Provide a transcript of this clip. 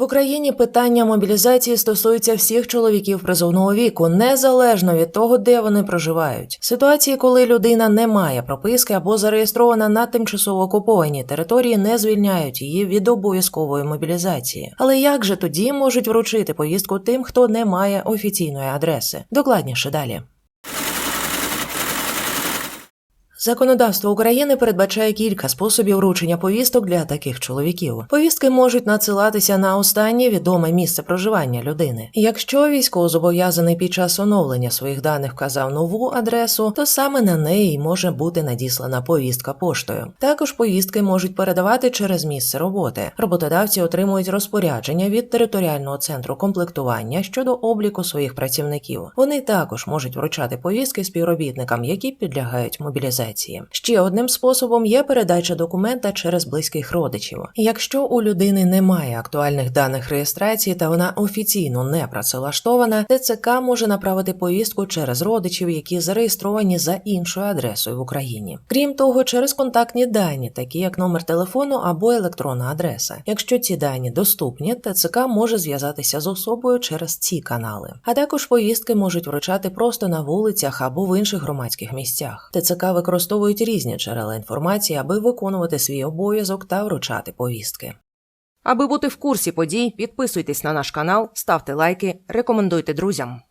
В Україні питання мобілізації стосується всіх чоловіків призовного віку, незалежно від того, де вони проживають. Ситуації, коли людина не має прописки або зареєстрована на тимчасово окупованій території, не звільняють її від обов'язкової мобілізації. Але як же тоді можуть вручити повістку тим, хто не має офіційної адреси? Докладніше далі. Законодавство України передбачає кілька способів вручення повісток для таких чоловіків. Повістки можуть надсилатися на останнє відоме місце проживання людини. Якщо військовозобов'язаний під час оновлення своїх даних вказав нову адресу, то саме на неї може бути надіслана повістка поштою. Також повістки можуть передавати через місце роботи. Роботодавці отримують розпорядження від територіального центру комплектування щодо обліку своїх працівників. Вони також можуть вручати повістки співробітникам, які підлягають мобілізації. Ще одним способом є передача документа через близьких родичів. Якщо у людини немає актуальних даних реєстрації та вона офіційно не працевлаштована, ТЦК може направити повістку через родичів, які зареєстровані за іншою адресою в Україні. Крім того, через контактні дані, такі як номер телефону або електронна адреса. Якщо ці дані доступні, ТЦК може зв'язатися з особою через ці канали. А також повістки можуть вручати просто на вулицях або в інших громадських місцях. ТЦК використовують різні джерела інформації, аби виконувати свій обов'язок та вручати повістки. Аби бути в курсі подій, підписуйтесь на наш канал, ставте лайки, рекомендуйте друзям.